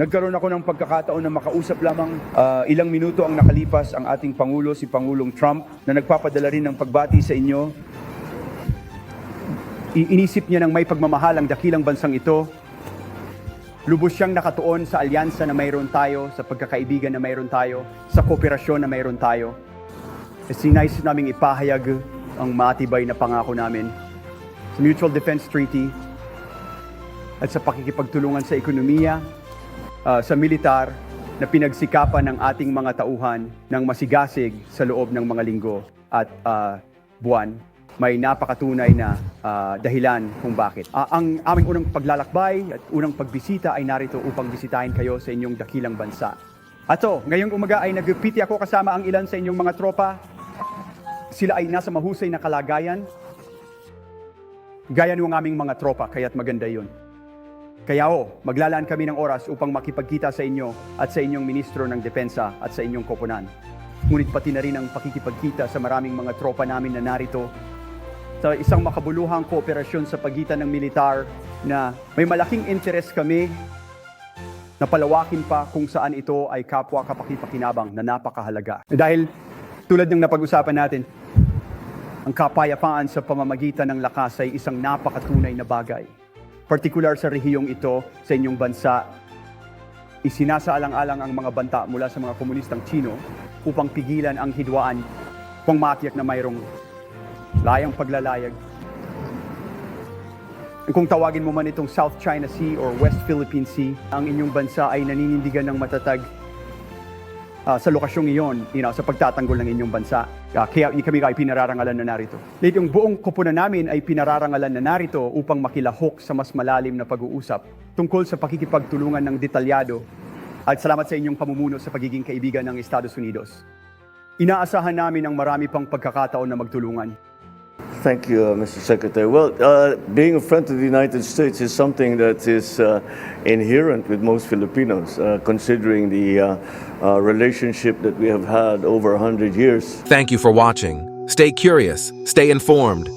Nagkaroon ako ng pagkakataon na makausap lamang ah, ilang minuto ang nakalipas ang ating Pangulo, si Pangulong Trump, na nagpapadala rin ng pagbati sa inyo. I- Inisip niya ng may pagmamahal ang dakilang bansang ito. Lubos siyang nakatuon sa alyansa na mayroon tayo, sa pagkakaibigan na mayroon tayo, sa kooperasyon na mayroon tayo. Sinais naming ipahayag ang matibay na pangako namin sa Mutual Defense Treaty at sa pakikipagtulungan sa ekonomiya, ah, sa militar na pinagsikapan ng ating mga tauhan ng masigasig sa loob ng mga linggo at ah, buwan. May napakatunay na ah, dahilan kung bakit. Ah, ang aming unang paglalakbay at unang pagbisita ay narito upang bisitahin kayo sa inyong dakilang bansa. Ato, ngayong umaga ay nagpiti ako kasama ang ilan sa inyong mga tropa. Sila ay nasa mahusay na kalagayan. Gaya ng aming mga tropa, kaya't maganda yun. Kaya o, maglalaan kami ng oras upang makipagkita sa inyo at sa inyong ministro ng depensa at sa inyong koponan. Ngunit pati na rin ang pakikipagkita sa maraming mga tropa namin na narito sa isang makabuluhang kooperasyon sa pagitan ng militar na may malaking interes kami na palawakin pa kung saan ito ay kapwa kapakipakinabang na napakahalaga. Dahil tulad ng napag-usapan natin, ang kapayapaan sa pamamagitan ng lakas ay isang napakatunay na bagay. Partikular sa rehiyong ito sa inyong bansa, isinasaalang-alang ang mga banta mula sa mga komunistang Chino upang pigilan ang hidwaan kung matiyak na mayroong layang paglalayag. Kung tawagin mo man itong South China Sea or West Philippine Sea, ang inyong bansa ay naninindigan ng matatag ah, sa lokasyong iyon, you know, sa pagtatanggol ng inyong bansa. Ah, kaya kami ay pinararangalan na narito. Late yung buong koponan namin ay pinararangalan na narito upang makilahok sa mas malalim na pag-uusap tungkol sa pakikipagtulungan ng detalyado at salamat sa inyong pamumuno sa pagiging kaibigan ng Estados Unidos. Inaasahan namin ang marami pang pagkakataon na magtulungan. Thank you, uh, Mr. Secretary. Well, uh, being a friend of the United States is something that is uh, inherent with most Filipinos, uh, considering the uh, uh, relationship that we have had over 100 years. Thank you for watching. Stay curious, stay informed,